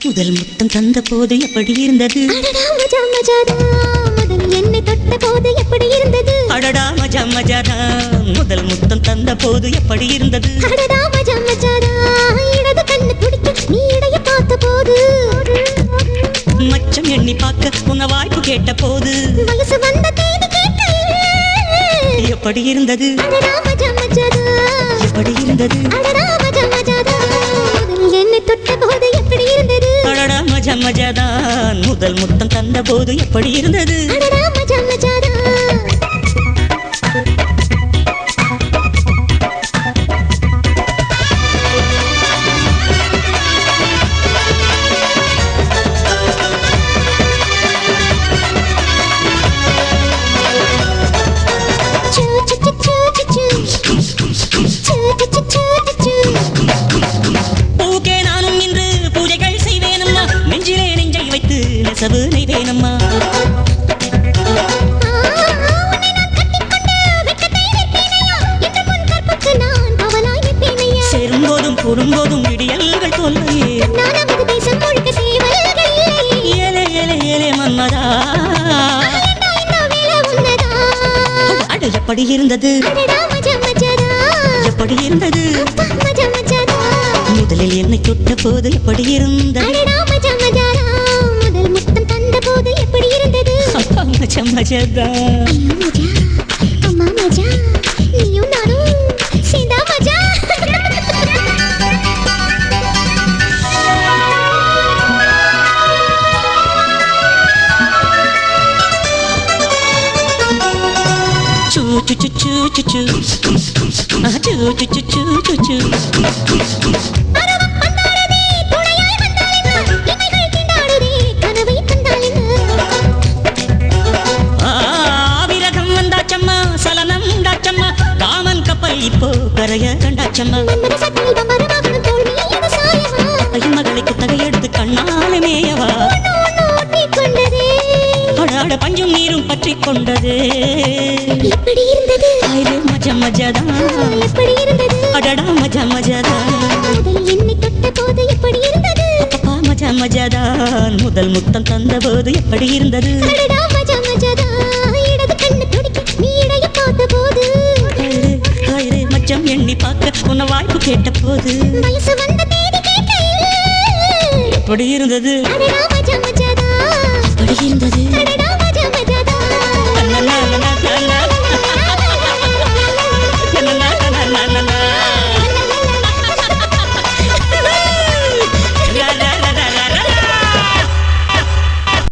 முதல் முத்தம் தந்த போது எப்படி இருந்தது? மஜா மஜாதா முதல் என்னை தொட்ட போது எப்படி இருந்தது? அடடா மஜா மஜாதா முதல் முத்தம் தந்த போது எப்படி இருந்தது? அடடா மஜா மஜாதா இடது கண்ணு துடிக்க நீ இடைய பார்த்த போது. மச்சம் எண்ணி பார்க்க உன்ன வாய்ப்பு கேட்ட போது. வயசு வந்த தேதி கேட்கையில் எப்படி இருந்தது? அடடா மஜா மஜாதா எப்படி இருந்தது? அடடா அடடா மஜாதான். முதல் முத்தம் தந்த போது எப்படி இருந்தது? நெய்வேனம்மா சேரும் போதும் கூடும் போதும் விடியல்கள் தோல்லையே. ஏலே ஏலே ஏலே மன்மதா அட எப்படி இருந்தது? எப்படி இருந்தது? முதலில் என்னை தொட்ட போது எப்படி இருந்தது? మజా చేద్దాం. అమ్మా మజా నీయు నాను సీదా మజా చూ చూ చూ. చూ చూ చూ చూ చూ చూ చూ. கரைய கண்டாச்சம்மா மகளுக்கு தகையெடுத்து கண்ணால மேயவா. அடாட பஞ்சும் நீரும் பற்றி கொண்டது. எப்படி இருந்தது ஆயிரே மஜ மஜதா. எப்படி இருந்தது அடடா மஜ மஜதா. முதல் என்னை தொட்ட போது எப்படி இருந்தது அப்பா மஜ மஜதான் முதல் முத்தம் தந்த போது எப்படி இருந்தது? உன்னை வாய்ப்பு கேட்ட போது எப்படி இருந்தது? எப்படி இருந்தது?